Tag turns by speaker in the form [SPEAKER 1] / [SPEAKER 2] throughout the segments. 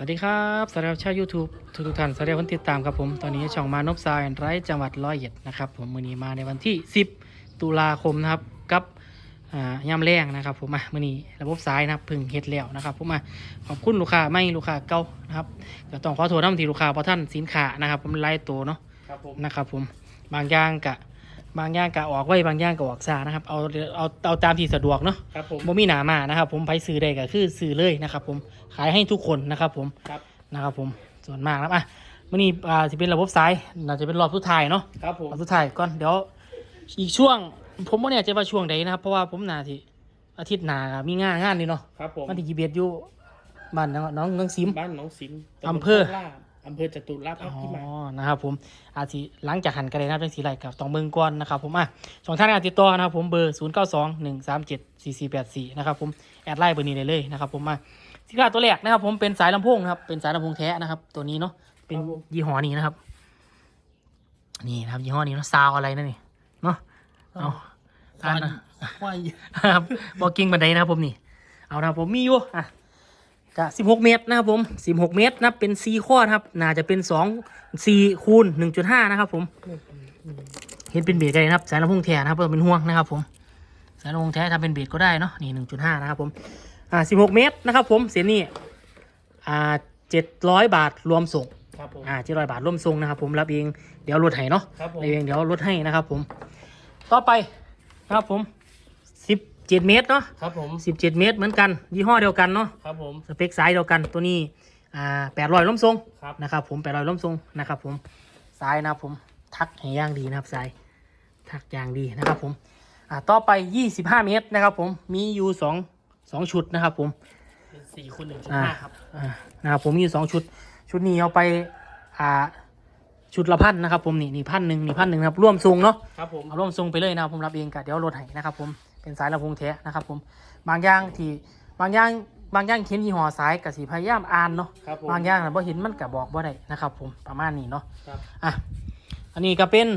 [SPEAKER 1] สวัสดีครับสวัสดีครับชาว YouTube ทุกทุกๆท่านสวัสดีคนติดตามครับผม ตอนนี้ช่องมานพซาวแอนไรจังหวัดร้อยเอ็ดนะครับผมมือนี้มาในวันที่ 10 ตุลาคมนะครับกับอ่ายามแรงนะครับผมอะมือนี้ระบบสายนะครับเพึ่งเฮ็ดแล้วนะครับผมอะขอบคุณลูกค้าไม่ลูกค้าเก่านะครับก็ต้องขอโทษน้ำที่ลูกค้าเพราะท่านสินค้านะครับผมไล่ตัวเนาะ
[SPEAKER 2] ครับผม
[SPEAKER 1] นะครับผมบางอย่างกะ บางอย่างกะออกไว้บางอย่างกะออกซานะครับเอาเอาเอาตามที่สะดวกเนาะ
[SPEAKER 2] ครับผม
[SPEAKER 1] บ่มีหนามานะครับ ผมไปซื้อได้ก็คือซื้อเลยนะครับ ผมขายให้ทุกคนนะครับ ผม
[SPEAKER 2] ครับ
[SPEAKER 1] นะครับ ผมส่วนมากนะครับอะมื่อนี้อ่าจะเป็นระบบสายน่าจะเป็นรอบสุดท้ายเนาะ
[SPEAKER 2] ครับผม
[SPEAKER 1] รอบสุดท้ายก่อนเดี๋ยวอีกช่วง ผมว่าเนี่ยจะว่าช่วงใดนะครับ เพราะว่าผมนาที่อาทิตย์หน้าก็มีงานงานนี่เนาะ
[SPEAKER 2] ครับผม
[SPEAKER 1] วันที่ยี่สิบเอ็ดอยู่บ้านน้องน้องน้องซิม
[SPEAKER 2] บ้านหน้องสิมตำบล
[SPEAKER 1] อำเภอ
[SPEAKER 2] โคกลาด อำเภอจตุรัสค
[SPEAKER 1] อ๋
[SPEAKER 2] รับที่มา
[SPEAKER 1] อนะครับผมอาทิหลังจากหันกันเลยนะครับเป็นสีไรกับต้องเบิ่งก่อนนะครับผมอะสองท่านการติดต่อนะครับผมเบอร์ศูนย์เก้าสองหนึ่งสามเจ็ดสี่สี่แปดสี่นะครับผมแอดไลน์เบอร์นี้เลยเลยนะครับผมมาสินค้าตัวแรกนะครับผมเป็นสายลำโพงนะครับเป็นสายลำโพงแท้นะครับตัวนี้เนาะเป็นยี่ห้อนี้นะครับ นี่นะครับยี่ห้อนี้เนาะซาวอะไรนั่นนี่เนาะเอา
[SPEAKER 2] ควาย
[SPEAKER 1] อ่านนะ
[SPEAKER 2] ควาย
[SPEAKER 1] ครับบอกกิ้งบันไดนะครับผมนี่เอานะครับผมมีอยู่อะ กะสิบหกเมตรนะครับผมสิบหกเมตรนะครับเป็นซีข้อนะครับ น่าจะเป็นสองสี่คูณหนึ่งจุดห้านะครับ ผม เห็นเป็นเบสกันเลยนะครับ สายลำโพงแท้นะครับเพื่อเป็นห่วงนะครับ ผม สายลำโพงแท้ทำเป็นเบสก็ได้เนาะ นี่หนึ่งจุดห้านะครับผม อ่าสิบหกเมตรนะครับ ผม เสียนี่ อ่าเจ็ดร้อยบาทรวมส่ง
[SPEAKER 2] ครับผม
[SPEAKER 1] อ่าเจ็ดร้อยบาทร่วมทรงนะครับผมรับเองเดี๋ยวลดให้เนาะ
[SPEAKER 2] ครับผม
[SPEAKER 1] รับเองเดี๋ยวลดให้นะครับผม ต่อไปนะครับผมสิบ เจ็ดเมตรเนาะ
[SPEAKER 2] ครับผม
[SPEAKER 1] สิบเจ็ดเมตรเหมือนกัน ยี่ห้อเดียวกันเนาะ
[SPEAKER 2] ครับผม
[SPEAKER 1] สเปคสายเดียวกันตัวนี้อ่าแปดร้อยล้มทรง
[SPEAKER 2] ครับ
[SPEAKER 1] นะครับผมแปดร้อยล้มทรงนะครับผมสายนะครับผมทักให้ย่างดีนะครับสายทักอย่างดีนะครับผมอ่าต่อไปยี่สิบห้าเมตรนะครับผมมีอยู่สองสองชุดนะครับผม
[SPEAKER 2] เป็นสี่คูณหนึ่งจุด
[SPEAKER 1] อ่า
[SPEAKER 2] ห้าครับ
[SPEAKER 1] อ่านะครับผมมีอยู่สองชุด ชุดนี้เอาไปอ่าชุดละพันนะครับผมนี่นี่พันหนึ่งนี่พันหนึ่งนะครับร่วมทรงเนาะ
[SPEAKER 2] ครับผม
[SPEAKER 1] เอาร่วมทรงไปเลยนะครับผมรับเองกะเดี๋ยวลดให้นะครับผม เป็นสายลำโพงแท้นะครับผมบางอย่างที่บางอย่างบางอย่างเขียนยี่ห้อสายกะสีพยายามอ่านเนาะ
[SPEAKER 2] ครับผม
[SPEAKER 1] บางอย่างนะบ่เห็นมันกะบอกบ่ได้นะครับผมประมาณนี้เนาะ
[SPEAKER 2] ครับ
[SPEAKER 1] อะอันนี้ก็เป็น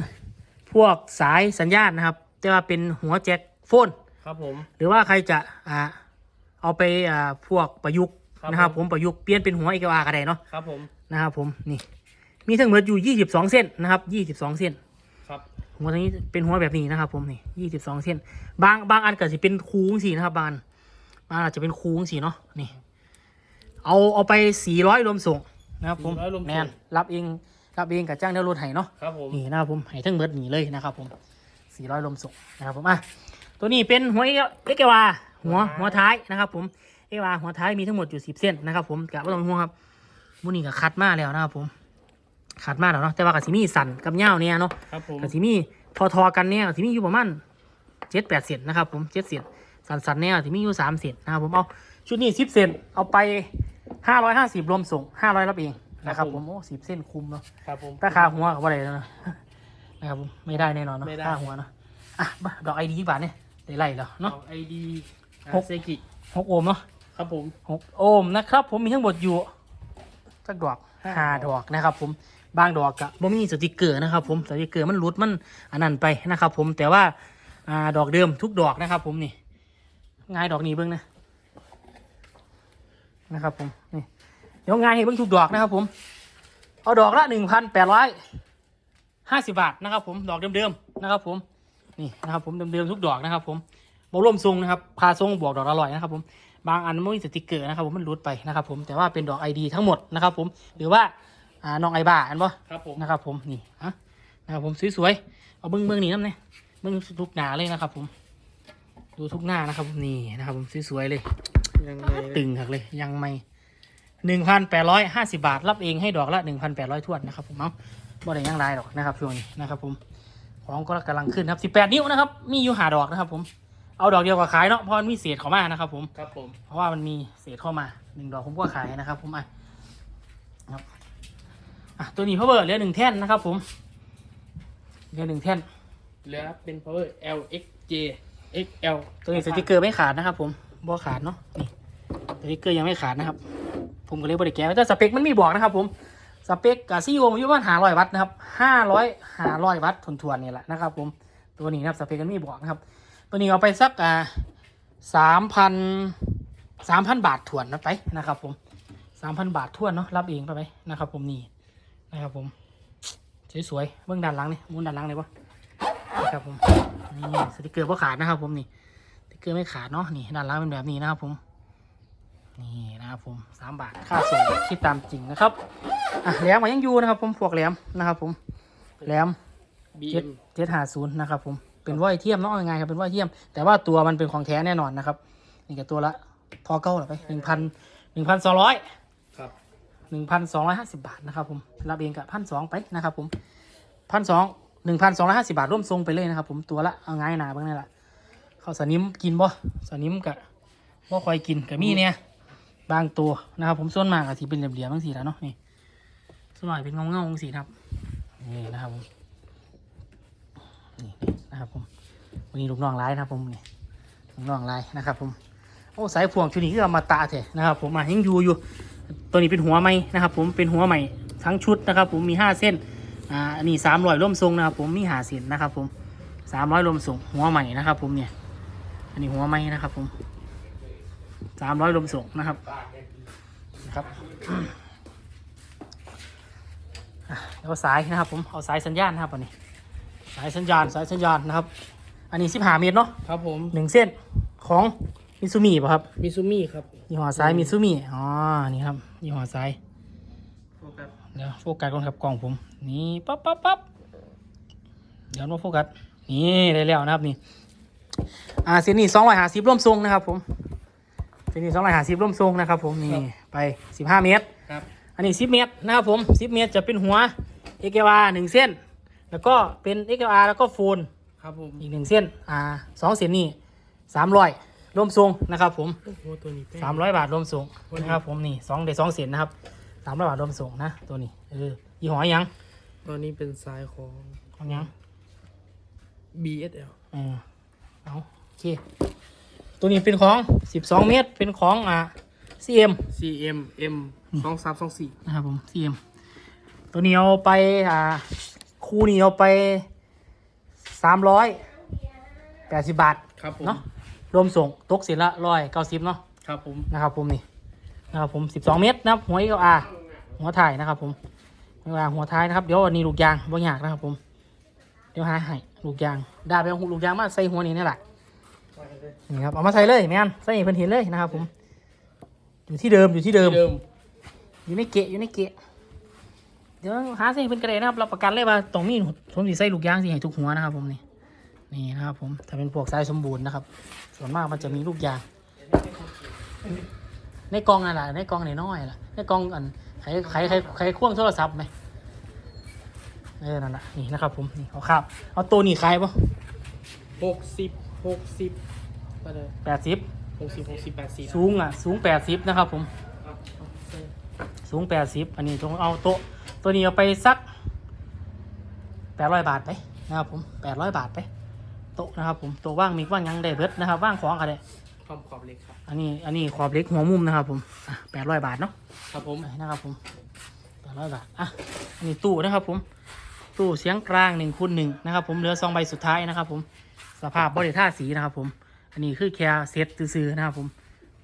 [SPEAKER 1] พวกสายสัญญาณนะครับ แต่ว่าเป็นหัวแจ็คโฟน
[SPEAKER 2] ครับผม
[SPEAKER 1] หรือว่าใครจะอ่าเอาไปอ่าพวกประยุกต์
[SPEAKER 2] ครับ
[SPEAKER 1] นะครับ
[SPEAKER 2] ผ
[SPEAKER 1] ผมมประยุกต์เปลี่ยนเป็นหัวเอกวาก็ได้เนาะ
[SPEAKER 2] ครับผม
[SPEAKER 1] นะครับผมนี่มีทั้งหมดอยู่ 22 เส้นนะครับ22 เส้น
[SPEAKER 2] ครับ
[SPEAKER 1] หัวตรงนี้เป็นหัวแบบนี้นะครับ ผมนี่22เส้น บางบางอันก็จะเป็นคูงสีนะครับ บางอันบางอันอาจจะเป็นคูงสีเนาะนี่ เอาเอาไป400รวมส่งนะครับผม
[SPEAKER 2] 400รวมส่ง
[SPEAKER 1] แมนรับเองรับเองกับจ้างเดี๋ยวรถไห้เนาะ
[SPEAKER 2] ครับผม
[SPEAKER 1] นี่นะครับผมให้ทั้งหมดนี่เลยนะครับผม400รวมส่งนะครับผมอะตัวนี้เป็นหัวเอ็กเอวาหัวหัวท้ายนะครับ ผมเอวาหัวท้ายมีทั้งหมดอยู่10เส้นนะครับ ผมกะไม่ต้องห่วงครับมูนี่ก็คัดมาแล้วนะครับผม คัดมาแล้วเนาะแต่ว่ากับสิมีสันกับเง่าวเนี่ยเนาะ
[SPEAKER 2] ครับผม
[SPEAKER 1] กับสิมีทอทอๆกันเนี่ยกับสิมีอยู่ประมาณเจ็ดแปดเซนนะครับผมเจ็ดเซนสันสันๆเนี่ยกับสิมีอยู่สามเซนนะครับผมเอาชุดนี้สิบเซนเอาไปห้าร้อยห้าสิบรวมส่งห้าร้อยรับเองนะครับผมโอ้สิบเส้นคุ้มเนาะ
[SPEAKER 2] ครับผม
[SPEAKER 1] ราคาหัวกับว่าอะไรแล้วนะนะครับผมไม่ได้แน่นอนเนาะ
[SPEAKER 2] ไม่ได้
[SPEAKER 1] ค่าหัวเนาะอะบ้าดอกไอดีบาทเนี่ยได้ไล่แล้วเนาะ
[SPEAKER 2] ไอดี
[SPEAKER 1] หก
[SPEAKER 2] เซกิ
[SPEAKER 1] หกโอห์มเนาะ
[SPEAKER 2] ครับผม
[SPEAKER 1] หกโอห์มนะครับ ผมมีทั้งหมดอยู่สักดอก
[SPEAKER 2] ห้า
[SPEAKER 1] ห้าดอกนะครับ ผม บางดอกกะบ่มีสติกเกอร์นะครับผมสติกเกอร์มันหลุดมันอันนั้นไปนะครับผมแต่ว่าอ่าดอกเดิมทุกดอกนะครับ ผมนี่งายดอกนี้เบิ้งนะนะครับผมนี่เดี๋ยวงายให้เบิ้งทุกดอกนะครับผมเอาดอกละหนึ่งพันแปดร้อยห้าสิบบาทนะครับผมดอกเดิมๆนะครับผมนี่นะครับผมเดิมๆทุกดอกนะครับ ผมบร่วมทรงนะครับพาทรงบวกดอกละร้อยนะครับผมบางอันไม่มีสติกเกอร์นะครับผมมันหลุดไปนะครับผมแต่ว่าเป็นดอกไอดีทั้งหมดนะครับผมหรือว่า อ่าน้องไอบ้าอันบ่
[SPEAKER 2] ครับผม
[SPEAKER 1] นะครับผมนี่อะนะครับผมสวยๆเอาเบิ้งเบิ้งนี่น้ำเนี่ยเบิ้งทุกหนาเลยนะครับผม ดูทุกหน้านะครับผมนี่นะครับผมสวยๆเลย
[SPEAKER 2] ยังไง
[SPEAKER 1] ตึงหักเลยยังไม่หนึ่งพันแปดร้อยห้าสิบาท รับเองให้ดอกละหนึ่งพันแปดร้อยทวนนะครับผมเอาบ่ได้ยังไรหรอกนะครับช่วงนี้นะครับ ผมของก็กำลังขึ้นครับสิบแปดนิ้วนะครับ มีอยู่หาดอกนะครับ ผมเอาดอกเดียวก็ขายเนาะเพราะมันมีเศษเข้ามานะครับ ผม
[SPEAKER 2] ครับผม
[SPEAKER 1] เพราะว่ามันมีเศษเข้ามาหนึ่งดอกผมก็ขายนะครับ ผมอะครับ อะตัวนี้เพราะเบอร์เหลือหนึ่งแท่นนะครับผมเหลือหนึ่งแท่น
[SPEAKER 2] เหลือเป็น power LXJ XL
[SPEAKER 1] ตัวนี้สติกเกอร์ไม่ขาดนะครับผมบ่ขาดเนาะนี่สติกเกอร์ยังไม่ขาดนะครับ ผมก็เลยบริแกะแต่สเปคมันมีบอกนะครับผมสเปคกับซีโอมอยู่ประมาณห้าร้อยวัตต์นะครับห้าร้อยห้าร้อยวัตต์ทวนๆนี่แหละนะครับผมตัวนี้นะครับสเปคมันมีบอกนะครับ ตัวนี้เอาไปสักอ่าสามพันสามพันบาทถวนนะไปนะครับผมสามพันบาททวนเนาะรับเองไปไหมนะครับผมนี่ นะครับผมสวยๆเบื้องด้านหลังนี่มุนด้านหลังเลยปะนะครับผมนี่สติกเกอร์ก็ขาดนะครับ ผมนี่สติกเกอร์ไม่ขาดเนาะนี่ด้านหลังเป็นแบบนี้นะครับ ผมนี่นะครับผมสามบาทค่าส่งคิดตามจริงนะครับอะแหลมมายังอยู่นะครับ ผมพวกแหลมนะครับ ผมแหลมเจ็ด
[SPEAKER 2] BM
[SPEAKER 1] เจ็ดหาศูนย์นะครับ ผมเป็นว่อยเทียมเนาะยังไงครับเป็นว่อยเทียม แต่ว่าตัวมันเป็นของแท้แน่นอนนะครับนี่ก็ตัวละทอเก้าหรอไปหนึ่งพันหนึ่งพันสองร้อย
[SPEAKER 2] ครับ
[SPEAKER 1] หนึ่งพันสองร้อยห้าสิบาทนะครับผมรับเองกับพันสองไปนะครับผมพันสองหนึ่งพันสองร้อยห้าสิบาทร่วมทรงไปเลยนะครับผมตัวละเอาง่ายหนาบ้างนี่แหละข้าวสนิมกินบ่สนิมกับบ่คอยกินกับมีเนี่ยบางตัวนะครับ ผมส่วนมากอะที่เป็นเหลี่ยมๆบางสีแล้วเนาะนี่ส่วนมากเป็นเงาเงาบางสีครับนี่นะครับผมนี่นะครับผมวันนี้ลูกน้องไลน์นะครับผมนี่ลูกน้องไลน์นะครับ ผมโอ้สายพวงชุดนี้ก็เอามาตาเถอะนะครับ ผมมายังอยู่อยู่ ตัวนี้เป็นหัวไหมนะครับผมเป็นหัวใหม่ทั้งชุดนะครับ ผมมีห้าเส้นอ่าอันนี้สามร้อยร่วมทรงนะครับ ผมมีหาเส้นนะครับผมสามร้อยร่วมทรงหัวใหม่นะครับ ผมเนี่ยอันนี้หัวไหมนะครับผมสามร้อยร่วมทรงนะครับนะครับอะแล้วสายนะครับ ผมเอาสายสัญญาณนะครับอันนี้สายสัญญาณสายสัญญาณนะครับ อันนี้สิบหาเมตรเนาะ
[SPEAKER 2] ครับผม
[SPEAKER 1] หนึ่งเส้นของ มิซูมิป่ะครับ
[SPEAKER 2] มิซูมิครับ
[SPEAKER 1] ยี่ห้อสายมิซูมิอ๋อนี่ครับยี่ห้อสาย
[SPEAKER 2] โฟกัส
[SPEAKER 1] เดี๋ยวโฟกัสก่อนครับกล้องผม นี่ปั๊บปั๊บปั๊บเดี๋ยวมาโฟกัสนี่ได้แล้วนะครับนี่อ่าเส้นนี้สองร้อยห้าสิบร่วมทรงนะครับผมเส้นนี้สองร้อยห้าสิบร่วมทรงนะครับ ผมนี่ไปสิบห้าเมตร
[SPEAKER 2] ครับ
[SPEAKER 1] อันนี้สิบเมตรนะครับผมสิบเมตรจะเป็นหัวเอกวาหนึ่งเส้น แล้วก็เป็นเอกวาแล้วก็โฟน
[SPEAKER 2] ครับผม
[SPEAKER 1] อีกหนึ่งเส้นอ่าสองเส้นนี่สามร้อย รวมทรงนะครับผม
[SPEAKER 2] โอ้โหตัวนี้แป้ง
[SPEAKER 1] สามร้อยบาทรวมส่ง
[SPEAKER 2] วันนี้
[SPEAKER 1] นะครับผมนี่สองเดสองเส้นนะครับสามร้อยบาทรวมส่งนะตัวนี้เออยี่ห้อหยัง
[SPEAKER 2] ตัวนี้เป็นสายของ
[SPEAKER 1] ของหยัง
[SPEAKER 2] BSL
[SPEAKER 1] เออเอาโอเค ตัวนี้เป็นของสิบสองเมตร เป็นของอ่า CM
[SPEAKER 2] CM M สองสามสองสี่
[SPEAKER 1] นะครับผม CM ตัวนี้เอาไปอ่าคู่นี้เอาไปสามร้อยแปดสิบบาท
[SPEAKER 2] ครับผม
[SPEAKER 1] เนาะ รวมส่งตกเส้นละร้อยเก้าสิบเนาะ
[SPEAKER 2] ครับผม
[SPEAKER 1] นะครับผมนี่นะครับผมสิบสองเมตรนะครับหัวเอลอาหัวถ่ายนะครับ ผมเอลอาหัวท้ายนะครับเดี๋ยวอันนี้ลูกยางบ่ยากนะครับ ผม เดี๋ยวหาให้ลูกยางได้ไปเอาลูกยางมาใส่หัวนี้นี่แหละนี่ครับเอามาใส่เลยแม่นใส่ให้เพิ่นเห็นเลยนะครับ ผม อยู่ที่เดิมอยู่ที่เดิม
[SPEAKER 2] เดิม
[SPEAKER 1] อยู่ในเกะอยู่ในเกะเดี๋ยวหาใส่ให้เพิ่นกระไดนะครับรับประกันเลยว่าตรงนี้ผมสิใส่ลูกยางสิให้ทุกหัวนะครับ ผมนี่นี่นะครับ ผมถ้าเป็นพวกสายสมบูรณ์นะครับ ส่วนมากมันจะมีลูกยางในกล่องนั่นแหละในกล่องน้อยๆล่ะในกล่องอันใครใครใครใครควงโทรศัพท์ไหมเออนั่นแหละนี่นะครับผมนี่เอาครับเอาตัวนี้ขายปะ
[SPEAKER 2] หกสิบหกสิบไปเลย
[SPEAKER 1] แปดสิบ
[SPEAKER 2] หกสิบหกสิบแปดสิบ
[SPEAKER 1] สูงอะ สูงแปดสิบนะครับผม สูงแปดสิบอันนี้ต้องเอาโต๊ะตัวนี้เอาไปสักแปดร้อยบาทไปนะครับผมแปดร้อยบาทไป โต๊ะนะครับผมโต๊ะว่างมีว่างหยังได้เบิดนะครับว่างของอะไร
[SPEAKER 2] ความขอบเล็กครับ
[SPEAKER 1] อันนี้อันนี้ขอบเล็กหัวมุมนะครับผมแปดร้อยบาทเนาะ
[SPEAKER 2] ครับผม
[SPEAKER 1] ไปนะครับผมแปดร้อยบาทอะอันนี้ตู้นะครับผมตู้เสียงกลางหนึ่งคูณหนึ่งนะครับผมเหลือสองใบสุดท้ายนะครับผมสภาพบริท่าสีนะครับผมอันนี้คือแค่เซตซื้อๆนะครับผม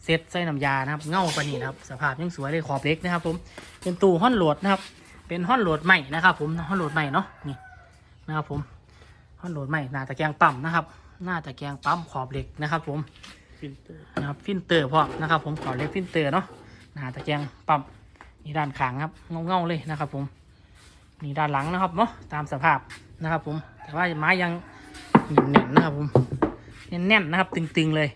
[SPEAKER 1] เซตใส่น้ำยานะครับเงาปานนี้นะครับสภาพยังสวยเลยขอบเล็กนะครับผมเป็นตู้ห้อนโหลดนะครับ เป็นห้อนโหลดใหม่นะครับผมห้อนโหลดใหม่เนาะนี่นะครับผมห้ อนโหลดใหม่หน้าตะแกรงปั๊มนะครับ หน้าตะแกรงปั๊มขอบเหล็กนะครับ ผม
[SPEAKER 2] ฟิลเตอร์
[SPEAKER 1] นะครับฟินเตอร์พร้อมนะครับ ผมขอเล็กฟินเตอร์เนาะหน้าตะแกรงปั๊มนี่ด้านข้างครับเงาๆเลยนะครับ ผมนี่ด้านหลังนะครับเนาะตามสภาพนะครับ ผมแต่ว่าไม้ยังแน่นๆนะครับ ผมแน่นๆนะครับ ตึงๆเลย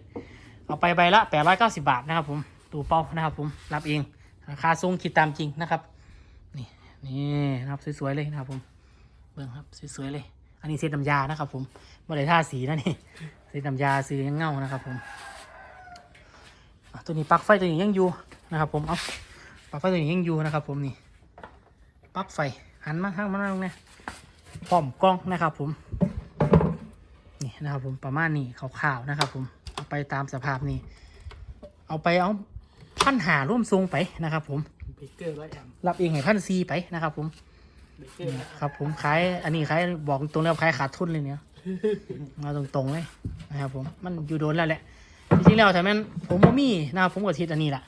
[SPEAKER 1] เอาไปใบละ 890 บาทนะครับ ผมตู้เป้านะครับ ผมรับเองราคาทรงคิดตามจริงนะครับ นี่นี่นะครับสวยๆเลยนะครับผมเบิ่งครับสวยๆเลย อันนี้เซตน้ำยานะครับ ผมไม่ได้ท่าสีนะนี่เซตน้ำยาซื้อยังเงานะครับผมอะตัวนี้ปลั๊กไฟตัวนี้ยังอยู่นะครับ ผมเอาปลั๊กไฟตัวนี้ยังอยู่นะครับ ผมนี่ปลั๊กไฟหันมาทางมาตรงนี้พร้อมกล้องนะครับ ผมนี่นะครับผมประมาณนี้ขาวๆนะครับ ผมเอาไปตามสภาพนี้เอาไปเอาพันหาร่วมทรงไปนะครับ ผม
[SPEAKER 2] เบเกอร์ร้อยแอม
[SPEAKER 1] รับเองให้พันซีไปนะครับ ผม
[SPEAKER 2] เบเกอร์
[SPEAKER 1] นี่ ครับ ผมขายอันนี้ขายบอกตรงแล้วขายขาดทุนเลยเนี่ยมาตรงๆเลยนะครับผมมันอยู่โดนแล้วแหละจริงๆแล้วแต่แม่นผมบ่มีนะครับผมก็ทิดอันนี้แหละ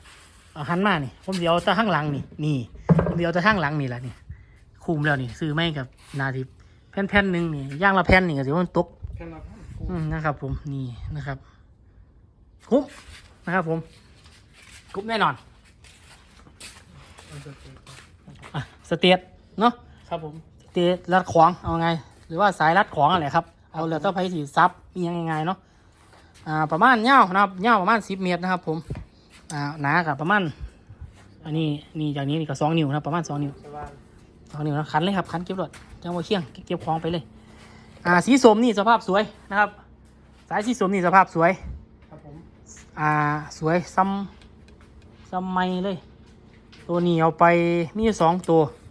[SPEAKER 1] เอาหันมานี่ ผมเดี๋ยวจะข้างหลังนี่นี่ผมเดี๋ยวจะข้างหลังนี่แหละนี่คุมแล้วนี่ ซื้อไม่กับนาทีแผ่นแผ่นๆหนึ่งนี่ย่างละแผ่นนี่ก็ถือว่ามันตก
[SPEAKER 2] แค่นั้น
[SPEAKER 1] อืมนะครับผมนี่นะครับคุ้มนะครับผมคุ้มแน่นอนอะสเตียเนาะ
[SPEAKER 2] ครับผม
[SPEAKER 1] สเตียรัดขวางเอาไง หรือว่าสายรัดขวางอะไรครับ เอาเหลือเต้าไผ่สีซับมียังไงเนาะอ่าประมาณเง่าวนะครับเง่าวประมาณสิบเมตรนะครับ ผมอ่าหนากับประมาณอันนี้นี่จากนี้นี่ก็สองนิ้วนะครับประมาณสองนิ้ว
[SPEAKER 2] สว่าง
[SPEAKER 1] สองนิ้วนะคันเลยครับคันเก็บรถจังหวะเคียงเก็บของไปเลย อ่าสีสมนี่สภาพสวยนะครับ สายสีสมนี่สภาพสวย
[SPEAKER 2] ครับผม
[SPEAKER 1] อ่าสวยซ้ำซ้ำไม่เลย ตัวนี้เอาไปมีอยู่สองตัว
[SPEAKER 2] ครับ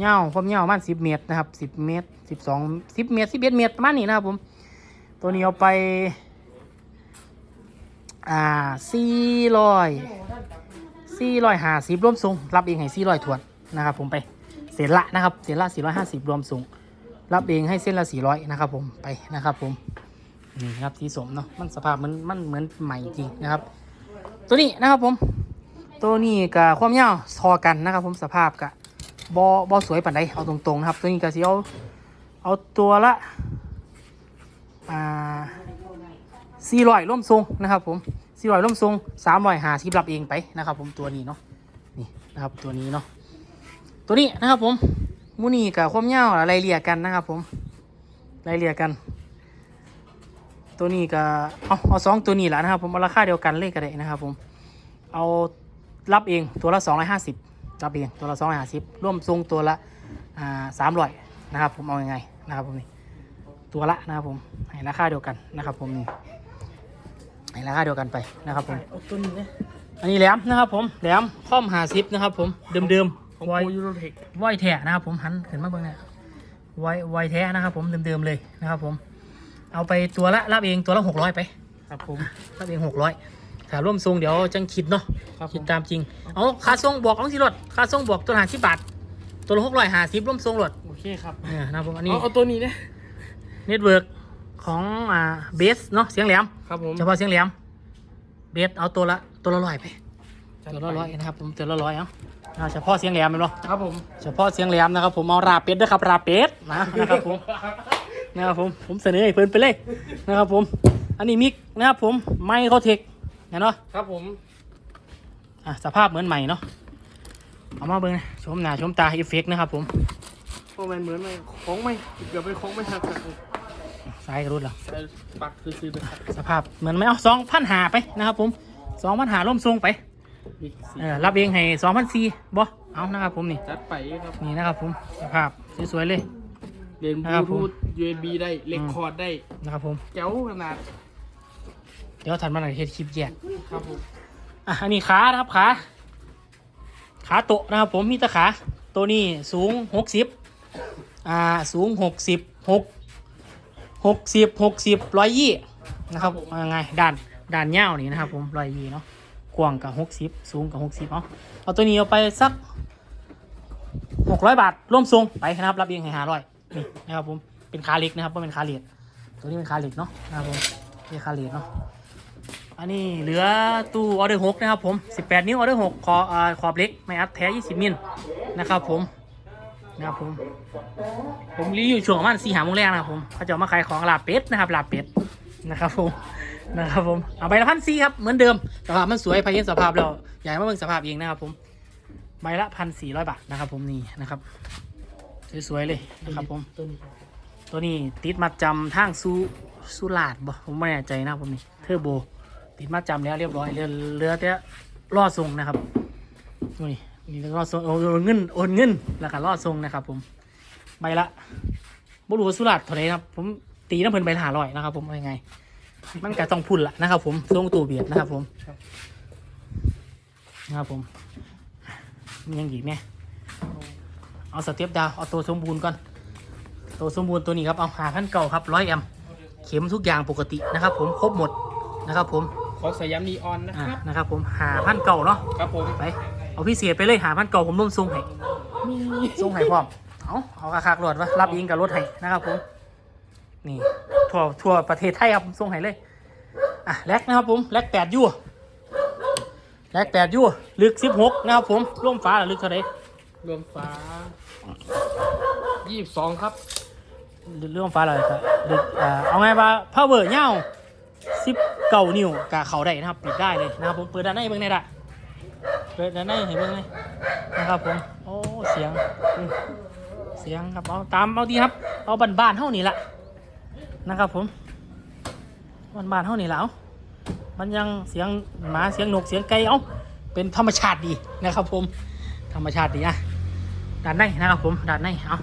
[SPEAKER 1] เงาความเงาประมาณสิบเมตรนะครับสิบเมตรสิบสองสิบเมตรสิบเอ็ดเมตรประมาณนี้นะครับผม ตัวนี้เอาไป อ่าสี่ร้อยสี่ร้อยห้าสิบรวมส่งรับเองให้สี่ร้อยถวนนะครับ ผมไปเสร็จละนะครับเสร็จละสี่ร้อยห้าสิบรวมส่งรับเองให้เส้นละสี่ร้อยนะครับ ผมไปนะครับ ผมนี่ครับสีสมเนาะมันสภาพมันมันเหมือนใหม่จริงนะครับ ตัวนี้นะครับผม ตัวนี้กับความยาวทอกันนะครับ ผมสภาพกับ บอบอสวยปานใดเอาตรงๆนะครับ ตัวนี้ก็สิเอาเอาตัวละอ่าสี่ร้อยร่วมทรงนะครับ ผมสี่ร้อยร่วมทรงสามร้อยหาสิบรับเองไปนะครับ ผมตัวนี้เนาะนี่นะครับตัวนี้เนาะตัวนี้นะครับ ผมมูนี่กับความยาอะไรเรียกกันนะครับ ผมไล่เรียกกัน ตัวนี้ก็เอาเอาสองตัวนี้แหละนะครับ ผมราคาเดียวกันเลยก็ได้นะครับ ผมเอารับเองตัวละ250รับ เองตัวละ250ร่วมทรงตัวละอ่าสามร้อยนะครับผมเอายังไงนะครับผมนี่ตัวละนะครับผมให้ราคาเดียวกันนะครับผมนี่ให้ราคาเดียวกันไปนะครับผม
[SPEAKER 2] เอาตัวนี้นะ
[SPEAKER 1] อันนี้แหลมนะครับผมแหลมค่อมหาซิปนะครับผมเดิม
[SPEAKER 2] ของ
[SPEAKER 1] ๆไว
[SPEAKER 2] โปรยูโรเทค
[SPEAKER 1] ไวแท้นะครับผมหันขึ้นมาเบิ่งเนี่ยไวไวแท้นะครับผมเดิมๆเลยนะครับผมเอาไปตัวละรับเองตัวละ600ไป
[SPEAKER 2] ครับผม
[SPEAKER 1] รับเอง600 ถ้าร่วมทรงเดี๋ยวจังคิดเนาะ
[SPEAKER 2] ครับผ
[SPEAKER 1] คิด
[SPEAKER 2] ม
[SPEAKER 1] ตามจริง เอาค่าส่งบอกของสิรถค่าส่งบอกตัวละห้าสิบบาทตัวละหกร้อยห้าสิบร่วมทรงรถ
[SPEAKER 2] โอเคครับ
[SPEAKER 1] เนี่ยนะครับผมอันนี้
[SPEAKER 2] เอาเอาตัวนี้นะ
[SPEAKER 1] เน็ตเวิร์กของอ่าเบสเนาะเสียงแหลม
[SPEAKER 2] ครับผม
[SPEAKER 1] เฉพาะเสียงแหลมเบสเอาตัวละตัวละร้อยไปตัวละร้อยนะครับผมตัวละร้อยเอาเอาเฉพาะเสียงแหลมเป็นบ่
[SPEAKER 2] ครับผม
[SPEAKER 1] เฉพาะเสียงแหลมนะครับผมเอาราเป็ดด้วยครับราเป็ดนะนะครับผมนะครับผมผมเสนอให้เพิ่นไปเลยนะครับผม อันนี้มิกนะครับผมไมค์เขาเทค เนาะ
[SPEAKER 2] ครับผม
[SPEAKER 1] อะสภาพเหมือนใหม่เนาะเอามาเบิ่งนะชมหน้าชมตาเอฟเฟกต์นะครับผม
[SPEAKER 2] โอ้แมนเหมือนไหมโค้งไหมเกือบไปโค้งไม่หักครับ
[SPEAKER 1] ซ้ายกระรุดแล้ว
[SPEAKER 2] แต่ปักซื้อๆไปครับ
[SPEAKER 1] สภาพเหมือนไหมเอาสองพันหาไปนะครับผมสองพันหาร่วมทรงไป
[SPEAKER 2] บิ๊กซี
[SPEAKER 1] เออรับเองให้สองพันสี่บ่เอานะครับผมนี่
[SPEAKER 2] จัดไปครับ
[SPEAKER 1] นี่นะครับผมสภาพสวยๆเลย
[SPEAKER 2] เรียนบ
[SPEAKER 1] ครับผม
[SPEAKER 2] ลูทูธ USB ได้เลคคอร์ดได้
[SPEAKER 1] นะครับผม
[SPEAKER 2] แจ๋วขนาด
[SPEAKER 1] เดี๋ยวถัดมาหน่อยเฮ็ดคลิปแยก
[SPEAKER 2] ครับผม
[SPEAKER 1] อะอันนี้ขานะครับขาขาโตะนะครับผมมีแตะขา ตัวนี้สูงหกสิบอ่าสูงหกสิบหกหกสิบหกสิบร้อยยี่นะครับเอายังไงด้านด้านยาวนี่นะครับผมร้อยยี่เนาะกว้างกับหกสิบสูงกับหกสิบเอาเอาตัวนี้เอาไปสักหกร้อยบาทร่วมทรงไปนะครับรับเองให้ห้าร้อยนี่นะครับผมเป็นขาเหล็กนะครับว่าเป็นขาเหล็กตัวนี้เป็นขาเหล็กเนาะนะครับผมนี่ขาเหล็กเนาะ อันนี้เหลือตู้ออเดอร์หกนะครับผม 18 นิ้วออเดอร์หกขออ่าขอบเล็กไม่อัดแท้ 20 มิลนะครับผมนะครับผม ผมรีวิวช่วงประมาณสี่หาโมงแรกนะครับผมเขาจะมาขายของลาบเป็ดนะครับลาบเป็ดนะครับผมนะครับผมเอาใบละพันสี่ครับเหมือนเดิมสภาพมันสวยพายเห็นสภาพแล้วอยากให้มาเบิ่งสภาพเองนะครับผมใบละพันสี่ร้อยบาทนะครับผมนี่นะครับสวยๆเลยนะครับผม
[SPEAKER 2] ตัวนี้
[SPEAKER 1] ติดมาจำทางซูซูลาดบ่ผมไม่แน่ใจนะครับผมนี่เทอร์โบ ติดมาจำแล้วเรียบร้อยเหลือเหลือแต่รอดทรงนะครับนี่นี่รอดทรงโอนเงินโอนเงินแล้วก็รอดทรงนะครับ ผมใบละบรูสุรัตเท่าไหรครับ ผมตีน้ำเพลินใบหาร้อยนะครับ ผมยังไง มันก็ต้องพุ่นละนะครับ ผมทรงตูเบียดนะครับ ผมนะครับผมมียังอีกไหมเอาสเต็ปดาวเอาตัวสมบูรณ์ก่อนตัวสมบูรณ์ตัวนี้ครับเอาหาพันเก่าครับร้อยแอมเข็มทุกอย่างปกตินะครับ ผมครบหมดนะครับผม
[SPEAKER 2] ขอสายย้ำนีออนนะ
[SPEAKER 1] อะ
[SPEAKER 2] ครับ
[SPEAKER 1] นะครับผมหาพันเก่าเนาะ
[SPEAKER 2] ครับผม
[SPEAKER 1] ไปเอาพิเศษไปเลยหาพันเก่าผมร่วมทรงให้ทรงให้พร้อมเอาเอาคาคากรวดวะรับยิงกับรถให้นะครับผมนี่ทั่วทั่วประเทศไทยครับผมทรงให้เลยอะแลกนะครับผมแลกแปดยูแลแลกแปดอยู่ลึกสิบหกนะครับผมร่วมฟ้าหรือลึกเท่าไหร่
[SPEAKER 2] รวมฟ้ายี่สิบสองครับ
[SPEAKER 1] ร่วมฟ้าอะไรครับลึกอ่าเอาไงว่าพาวเวอร์เงา สิบเก้านิ้วกะเขาได้นะครับปิดได้เลยนะครับผมเปิดด้านในเบิ่งได้ละเปิดด้านในให้เบิ่งเลยนะครับผมโอ้เสียงเสียงครับเอาตามเอาดีครับ เอาบ้านเท่านี้ละนะครับผมบ้านเท่านี้และเอามันยังเสียงหมาเสียงนกเสียงไก่เอาเป็นธรรมชาติดีนะครับผมธรรมชาติดีอะด้านในนะครับผมด้านในเอา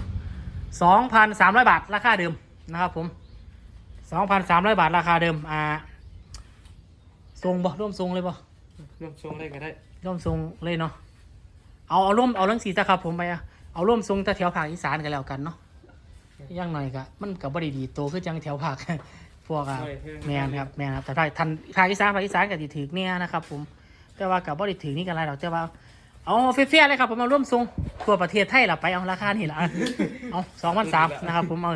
[SPEAKER 1] สองพันสามร้อยบาทราคาเดิมนะครับผม สองพันสามร้อยบาทราคาเดิม อ่าทรงบ่ร่วมทรงเลยบ่
[SPEAKER 2] รวมทรงได้ก็ได้
[SPEAKER 1] ร่วมทรงเลยเนาะ เอาเอาร่วมเอาเรื่องสีตะครับผมไปอะเอาร่วมทรงแต่แถวภาคอีสานกันแล้วกันเนาะอย่างหน่อยก็มันกับบริดีโตคือจังแถวภาคพวกอะแมนครับแมนครับแต่ถ้าทันภาคอีสานภาคอีสานก็สิถือเนี่ยนะครับ ผม แต่ว่ากับบ่ได้ถือนี่กันอะไรหรอกแต่ว่าเอาเฟี้ยๆเลยครับผมเอาร่วมทรงทั่วประเทศไทยละไปเอาราคานี่ละเอาสองพันสามนะครับ ผมเอา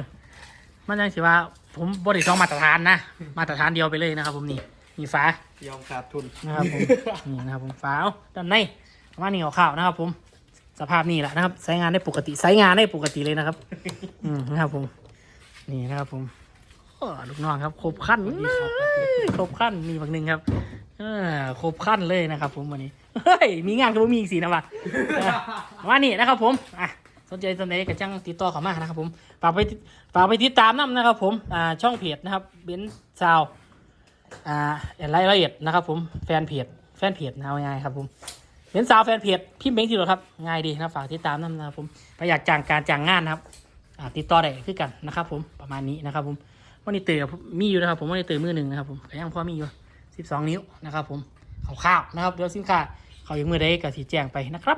[SPEAKER 1] มันยังสิว่า ผมบ่ได้สองมาตรฐานนะ มาตรฐานเดียวไปเลยนะครับ ผมนี่มีฟ้าย
[SPEAKER 2] อมขาดทุน
[SPEAKER 1] นะครับผมนี่นะครับผมฟ้าเอาด้านในประมาณนี้เอาข่าวนะครับ ผม สภาพนี่แหละนะครับ ใช้งานได้ปกติใช้งานได้ปกติเลยนะครับ อืมนะครับผม นี่นะครับผมโอ้ลูกน้องครับ ครบขั้นเลยครบขั้นมีบางหนึ่งครับเออครบขั้นเลยนะครับ ผมวันนี้เฮ้ยมีงานก็บ่มีอีกสีนะวะเออประมาณนี้นะครับ ผมอะ สนใจสนใจก็จังติดต่อเขามานะครับผมฝากไปฝากไปติดตามน้ำนะครับผมอ่าช่องเพจนะครับเบนซาวอ่าอ็นรายละเอียดนะครับผมแฟนเพจแฟนเพจนะเอาง่ายครับผมเบนซาวแฟนเพจพิมพ์เบงที่หรอครับง่ายดีนะฝากติดตามน้ำนะครับผมถ้าอยากจ้างการจ้างงานนะครับอ่าติดต่อได้คือกันนะครับผมประมาณนี้นะครับผมมอนิเตอมีอยู่นะครับผมมอนิเตอมือหนึ่งนะครับผมก็ยังพอมีอยู่12 นิ้วนะครับผมคร่าวๆนะครับเดี๋ยวสินค้าเขาย่างมือใดก็สีแจ้งไปนะครับ